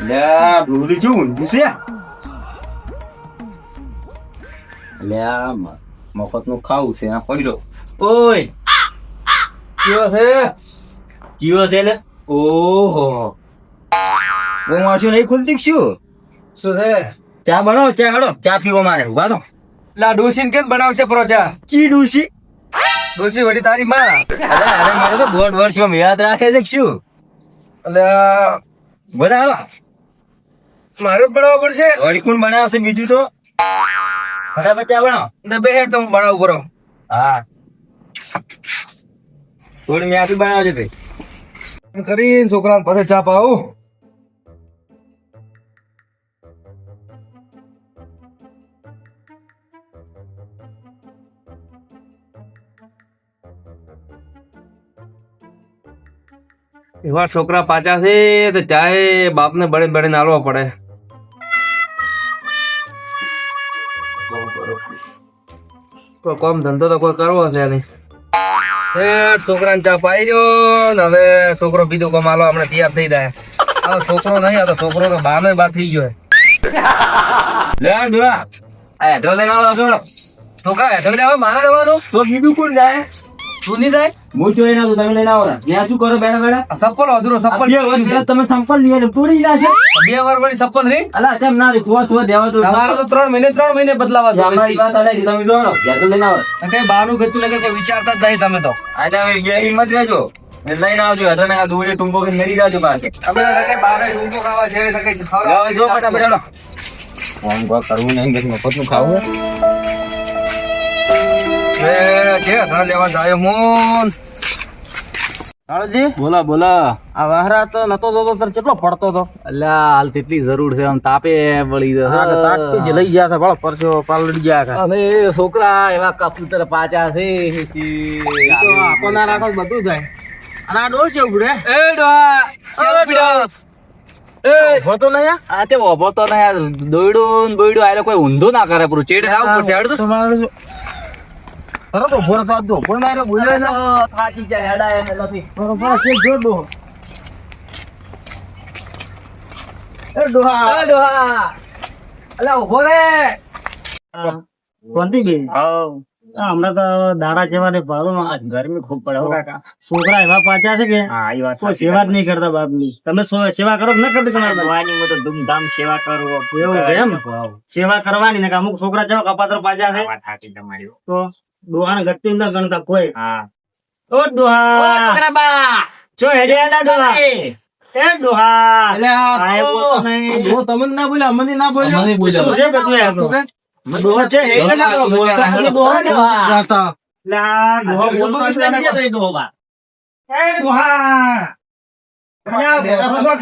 લ્યા ભૂલી છું ઊંધું છે લ્યા મફતનું ખાવું છે આ પડી ઓય કેવો છે કયો છે લે ઓહો હું વાંચ્યું નહીં ખુલતી કે શું શું છે ચા બનાવો ચા હડો ચા પીવો મારે ઊભા તો લા ડોસી કેમ બનાવશે પરોચા ચી? ડૂસી ડોસી વડી તારી માં. અરે અરે મારે તો દોઢ વર્ષમાં યાદ રાખે છે શું? અલે બધા હડો મારો જ બનાવવો પડશે. વળી કોણ બનાવશે બીજું તો? ફટાફટ ચા બનાવો. ને બે હેડ તો હું બનાવું પરો હા. થોડી મેં આપી બનાવજો તે. કરીને છોકરા પાસે ચા પાવું. એવા છોકરા પાછા છે તો ચાહે બાપને બળે બળે નાલવા પડે. તો કોમ ધંધો તો કોઈ કરવો છે નહીં. એ છોકરાને ચા પાઈ રહ્યો ને હવે છોકરો બીજો કોમ આલો હમણાં તૈયાર થઈ જાય. આ છોકરો નહીં આવતો છોકરો તો બાનો બા થઈ ગયો લે ડોળા આ. હેઠળ લઈને આવો છોકરા હેઠળ લેવા મારા દેવાનો તો બીજું કોણ જાય? નહીં જાય હું જોઈ ના તમે લઈને આવો ને ત્યાં શું કરો બેડા? બેડા સપ્પલ અધૂરો બે સપ્પલ વર્ષ પહેલા તમે સપ્પલ લઈ આવીને તોડી નાખે બે વાર વાળી સપ્પલ રી અલા તેમ ના રે? તો તો દેવા તો તમારો તો ત્રણ મહિને 3 મહિને બદલાવા દો અમારી વાત અલગ છે, તમે જોડો. ઘેર તો લઈને આવો? કઈ બહારનું ગતું લાગે કે વિચારતા જ નહીં તમે તો. આજે હવે ઘેર હિંમત રહેજો. લઈને આવજો હેઠળ આ દોડે ટૂંકો કે મરી જાજો પાછે. અમે લગે બારે બહાર ખાવા છે લગે જો ફટાફટ ચાલો. ફોન કો કરવું નહીં કે મફતનું ખાવું. એ કે ઘણા લેવા જાય મોન? કાળજી બોલા બોલા. આ વાહરા તો નતો જોતો તાર કેટલો પડતો તો? અલ્યા હાલ તેટલી જરૂર છે આમ તાપે વળી આ તાકતી જ લઈ ગયા હતા ભલો પરસો પાલડી ગયા હતા અને છોકરા એવા કપૂતર પાચા છે તો આખો ના રાખો બધું થાય. અને આ ડોલ છે ઉભડે એ ડોહા એ હોતો નહીં આ? આ તે ઓભો તો ને દોયડું ને બોયડું કોઈ ઊંધું ના કરે પૂરું ચેડ થાવ પડશે હેડ. તો તમારે શું? તરત ઊભો તો. ઊભો ના બોલ્યો ના. થાકી જાય હેડાય ને નથી બરોબર, છે, જો દો. એ ડોહા. એ ડોહા. અલા ઊભો રે. કોંતી બે હમણાં તો દાડા જેવા ને ભાડું ગરમી ખૂબ પડે કાકા. છોકરા એવા પાછા છે કે? હા એ વાત સેવા જ નહીં કરતા બાપની તમે સેવા કરો કે ન કરતી તમારે તો ધૂમધામ સેવા કરો. એવું છે એમ? સેવા કરવાની ને અમુક છોકરા જેવા કપાતર પાછા છે? તો? ડોહાને ગતિ ના ગણતા કોઈ. ઓ ડોહા જો હેડે ના ડોહા એ ડોહા એટલે આ આયો તો નહીં. તમને ના બોલ્યા અમને ના બોલ્યો? અમને બોલ્યો. શું છે તો? છે હેડે ના ડોહો ને લા, ડોહા બોલતો નથી એને એ ડોહા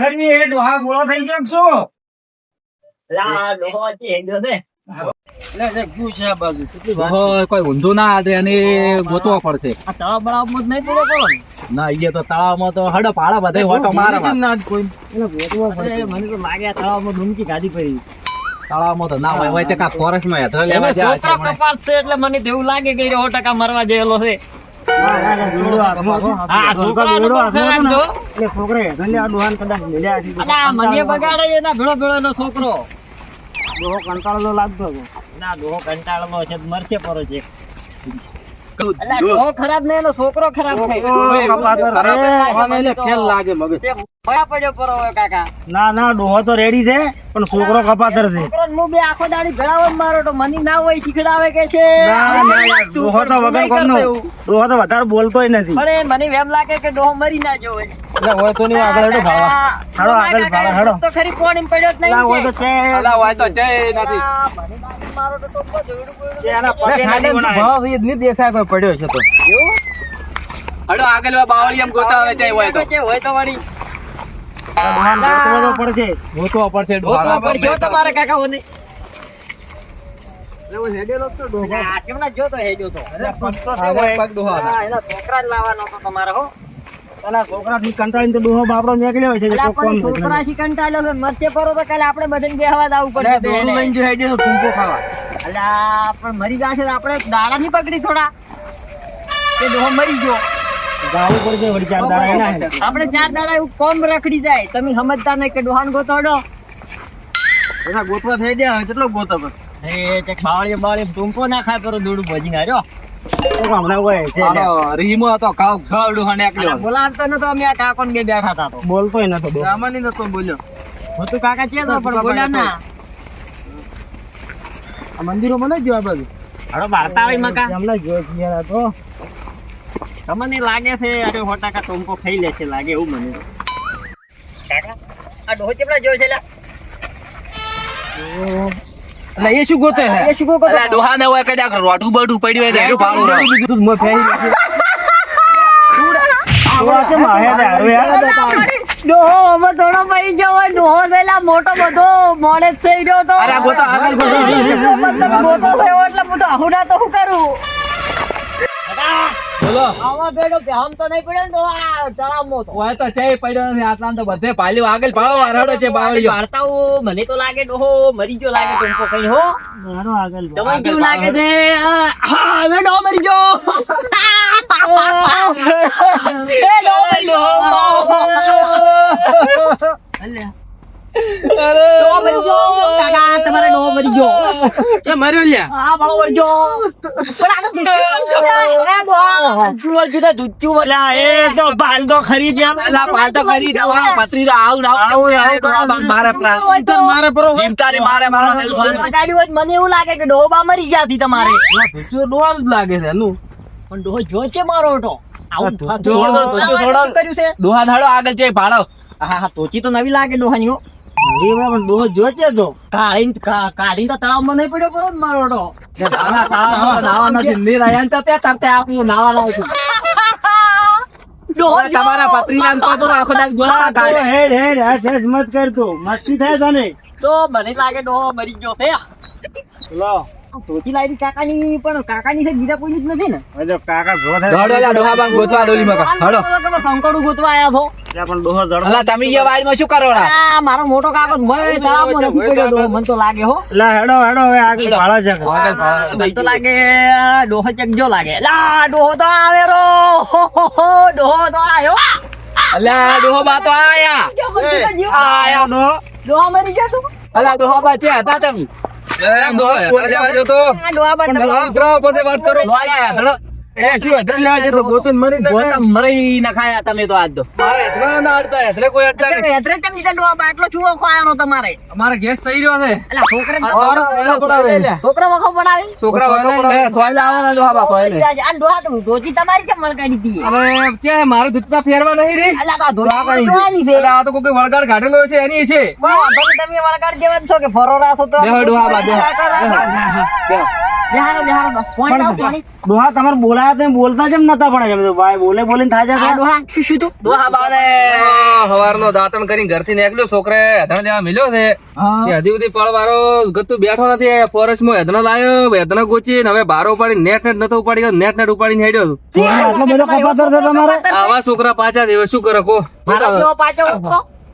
ખરી એ ડોહા ગોળો થઈ ગયો કે શું જે ગયું છે આ બાજુ. કેટલી વાત ડોહો કોઈ ઊંધું ના હાથે અને ગોતવો પડશે. ના? ઈ તો તળાવમાં તો હડો પાળા બધા હોટો મારે કેમ ના કોઈ? એને ગોતવા પડશે. તળાવમાં તો ના હોય હોય તો ફોરેસ્ટમાં હેઠળ લેવા જાય છે મને. એટલે છોકરે. ડોહો કંટાળો તો લાગતો હતો. ડોહો કપાતર છે. ખેલ લાગે મગજ. ના ના ડોહો તો રેડી છે પણ છોકરો કપાતર છે. ના ના યાર, ડોહો તો વગર કોમનો. ડોહો તો વધારે બોલતોય નથી. મને એમ લાગે કે ડોહો મરી ના જો એટલે હોય તો નહીં આગળ હેડો ભાળવા. હાલો આગળ ભાળા, હાલો. તો ખરી પાણી પડ્યો જ ના હોય નહીં તો છે અલા હોય તો જય નથી આ મને લાગે મારો તો ટોપો જોડું બોયડું. એના પગે નથી ગણાય. દેખાય કોઈ પડ્યો છે તો હડો આગળ બાવળી એમ ગોતા આવે જાય હોય તો હોય તો વળી આ ડોહાને ગોતવો તો પડશે ગોતવા પડશે ગોતવા પડશે હો તમારા કાકાઓને. એવો હેડેલો જ તો ડોહો. આ કેમના જો તો હેજો તો પગ ડોહા એના છોકરા લાવવાનો તો તમારે હો એના છોકરાથી કંટાળીને તો ડોહો બાપડો નીકળ્યો હોય છે અલા, કોઈ પણ કોમ નથી. છોકરાથી કંટાળ્યો છે. મરચે પરો તો કાલે આપણે બધાને બેહવા આવવું દોરું લઈને ટૂંકો ખાવા. પણ મરી ગયા છે આપણે દાડા ની પકડી થોડા. કે ડોહો મરી ગયો. જાવું પડશે વળી ચાર દાડા એના આપણે ચાર દાડા એવું કોમ રખડી જાય. તમે સમજતા નહીં કે ડોહાન ગોતોડો એના ગોતવા થઈ ગયા હવે કેટલો ગોતો એ તે બાવળી બાવળી ટૂંકો ના ખાય પર દોડું ભજીને હાર્યો. મંદિરો મને જોવા બધું બાજુ? હવે વાર્તા આવી મકા એમને જોઈ તો. તમને લાગે છે? અરે સો ટકા ટૂંકો ખાઈ લે છે લાગે એવું મને. કાકા આ ડોહો ચેપડા જોયો છે? એટલે એ શું ગોતે છે એ શું ગોતે અલા ડોહા ને હોય કદાચ રોટું બટું પડ્યું હોય તો એનું ફાળું રહે. થોડા કેમ માહે તા હારું યાર? ડોહો અમે થોડો પડી ગયો હોય ડોહો થયેલા મોટો બધો મોડે થઈ ગયો તો અરે આ ગોતો આગળ ગોતો. એટલો બધો ગોતો થયો એટલે હું તો આહુડા તો શું કરું બોલો. આવા ભેડો કે તો નહીં પડ્યો ને આ તળાવમાં તો. ઓય તો પડ્યો નથી આટલા તો બધે પાલ્યો. આગળ વારડો છે બાવળીઓ. વાર્તાઓ મને તો લાગે ડોહો મરી ગયો લાગે કઈ હો. આગળ તમને કેવું લાગે છે? હવે ડોહો મરી ગયો. એ ડોહો મરી ગયો. મરી ભાળો મને એવું લાગે કે ડોબા મરી જાતી તમારે ડોબા જ લાગે છે નું પણ ડોહ જો છે મારો તો. કર્યું છે ડોહા આગળ જઈ ભાડો હા તોચી તો નવી લાગે ડોહાની પણ ડોહો જોચે તો. કાઢીને કા- તો તળાવમાં નહીં પડ્યો બરોબર મારો તો. નાવા નથી નીર આયા તો ત્યાં તારતે આપણું નાવા લાગ્યું તમારા પત્રીના ને તો આખો દાડ ગોળા કાઢે. હેડ હેડ આ મત કરતો મસ્તી થાય તને. તો મને લાગે ડો મરી ગયો છે. લો. તોચી લાવી કાકાની પણ કાકાની છે બીજા કોઈની જ નથી ને. કાકા જો દોડો લા ડોહા બાંગ ગોતવા ડોલી માં હડો ગોતવા આયા છો. પણ ડોહો દડો અલા તમે એ વાડીમાં શું કરો આ મારો મોટો કાકો મને તળાવમાં નથી પડ્યો ડોહો મને તો લાગે હો. લા હેડો હેડો હવે આગળ ભાળા છે. મને તો લાગે ડોહો ચકજો લાગે. લા ડોહો તો આવે રો. હો, હો, હો, ડોહો તો આવ્યો અલા ડોહો બા તો આયા. આયા ડોહો ડોહા મરી ગયો તું અલા ડોહો બા છે હતા તમે? ડોહો જવા જો તો. ડોહા બાદ ઉતરો પછી વાત કરો. મરી ગોતમ મરી નખાયા તમે તો આજ તો. મારે હેઠળ ના અડતા હેઠળ કોઈ અડતા નહીં. હેતરે કેમ દીધા ડોહા બા આટલો ચૂવો ખવાયો તમારે. અમારે ગેસ થઈ રહ્યો છે. અલા છોકરે વખો પડાવે. છોકરો વખો પડાવી. છોકરા વગર પડે સોયલા આવવાના ડોહા બા સોયલે. આ તો ધોતી તમારી કેમ મળકાડી હતી અરે ત્યાં મારે દૂધતા ફેરવા નહીં રે. વળગાડ કાઢેલો છે એની છે. તમે વળગાડ જેવા છો કે ફરો રાસો તો? ડોહા તમારે બોલાયા તમે બોલતા જેમ નતા પણ એમ ભાઈ બોલે બોલીને થાય છે દોહા શું શું તું? દોહા બાને હવારનો દાંતણ કરીને ઘરથી નીકળ્યો છોકરે હેધણ જેવા મિલ્યો છે. હજી સુધી પળવારો ગતું બેઠો નથી ફોરેસ્ટમાં હેધણ લાયો હેધણ ગોચી હવે બારો ઉપાડી નેટ નેટ નતો ઉપાડી ગયો નેટ નેટ ઉપાડીને હેડ્યો આટલો બધો કપાતર છે તમારે? આવા છોકરા પાછા દેવે શું કરે કો મારો પાછો.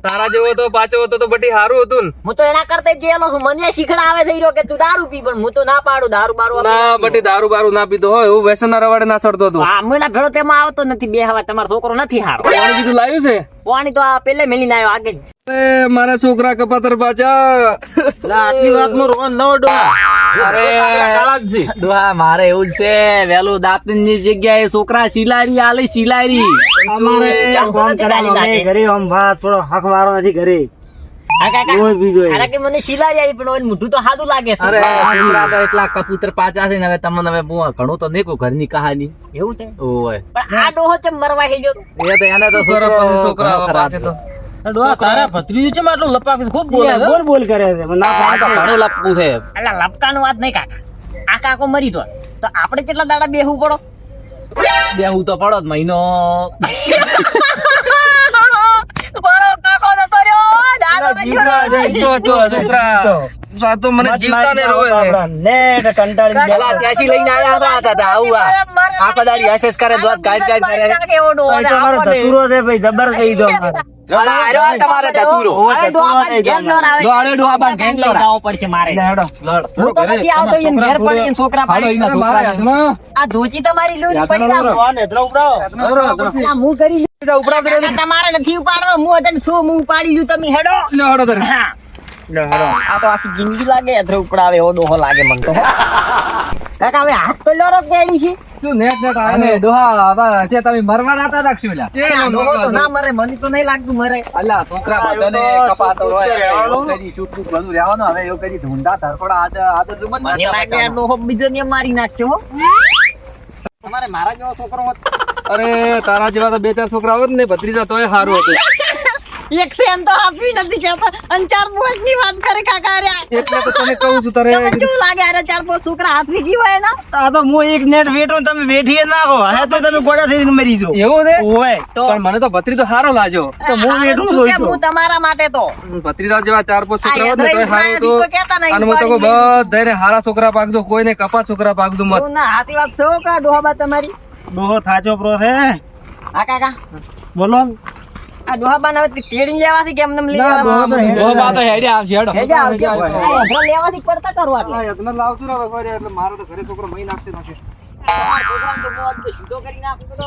તારા જેવો તો પાછો હતો તો બટી સારું હતું ને. હું તો એના કરતા જેલો છું. મને શીખડા આવે થઈ રહ્યો કે તું દારૂ પી પણ હું તો ના પાડું. દારૂ બારૂ ના બટી દારૂ બારૂ ના પીતો હોય. હું વ્યસન ના રવાડે ના ચડતો હતું. આમલા ઘડો તેમાં આવતો નથી બે હવા. તમારો છોકરો નથી હારો. પાણી બીજું લાવ્યું છે? પાણી તો આ પેલે મેલીને આવ્યો આગળ. મારા છોકરા કપાતર પાછા. આટલી વાતમાં રોન ડોહા અરે મારે એવું જ છે. વેલું દાંતન જગ્યાએ છોકરા સિલારી આલે સિલારી. અમારે કામ કરવાનું અમે ઘરે આમ વાત થોડો હક વાળો નથી ઘરે. કોઈ બીજો એ. અરે કે મને સિલારી આવી પણ મોઢું તો સાદું લાગે છે. અરે એટલા કપૂતર પાછા છે ને હવે તમને હવે બહુ ઘણું તો નહીં ઘરની કહાની. એવું છે? ઓય. પણ આ ડોહો મરવા છોકરા એ તો એને તો છોકરો ખરાબ હતો. તારા ભત્રીજો છે આટલું લપાક ખૂબ બોલે બોલ બોલ કરે છે ના આ તો લપકું છે. અલા લપકાનું વાત નહીં કાકા આ કાકો મરી તો તો આપણે કેટલા દાડા બેહવું પડો? બેહું તો પડો મહિનો. બરો તમારો નથી ઉપડાવો. આ હું શું હું ઉપાડી લઉં તમે હેડો? લે હડો તારે. લે હેડો. આ તો આખી જિંદગી લાગે અધર ઉપડાવે એવો ડોહો લાગે મને તો. કાકા હવે હાથ તો લોરો કેડી છે. તું નેટ નેટ આવે ને ડોહા હવે છે તમે મરવા નાતા રાખશું લ્યા. છે તો ના મરે મને તો નહીં લાગતું મરે. અલા છોકરા બધાને કપાતો હોય કરી છૂટું બધું રહેવાનો. હવે એવું કરી ધૂંધા ધરપડા આદ આદ જુમન મને લાગે ડોહો બીજો ને મારી નાખજો હો. તમારે મારા જેવો છોકરો હોત. અરે તારા જેવા તો બે ચાર છોકરા હોત ને ભત્રીજા તોય સારું હતું. એક સેન તો આપી નથી કહેતા અને ચાર પોચની વાત કરે કાકા રહ્યા એટલે તો તને કહું છું તારે કેવું લાગે અરે ચાર પોચ છોકરા હાથવી જીવા ને આ તો હું એક નેટ વેઠો તમે વેઠીએ નાખો હે. તો તમે ગોડા થઈને મરી જો એવું ને ઓય તો પણ મને તો ભત્રી તો સારો લાજો તો હું વેઠું જોઈ હું તમારા માટે તો. ભત્રીજા જેવા ચાર પાંચ છોકરા હોત ને તો. આ તો નહીં, અને હું તો બધાને હારા છોકરા પાકજો કોઈને કપા છોકરા પાકજો મત. ના હાથી વાત છો કા ડોહાબા તમારી? ડોહો થાચો પ્રો છે. હા કાકા. બોલો. આ ડોહાબા ના તેડી લેવાથી કેમ નમ ના, ડોહા તો હેડે. ડોહા તો હેડે આવશે હેડો. આવશે. આ લેવાથી પડતા કરવા એટલે યત્ન લાવતું રહો ફરી એટલે મારે તો ઘરે છોકરો મહી નાખતે નથી છોકરાને તો મોં કે કરી નાખું તો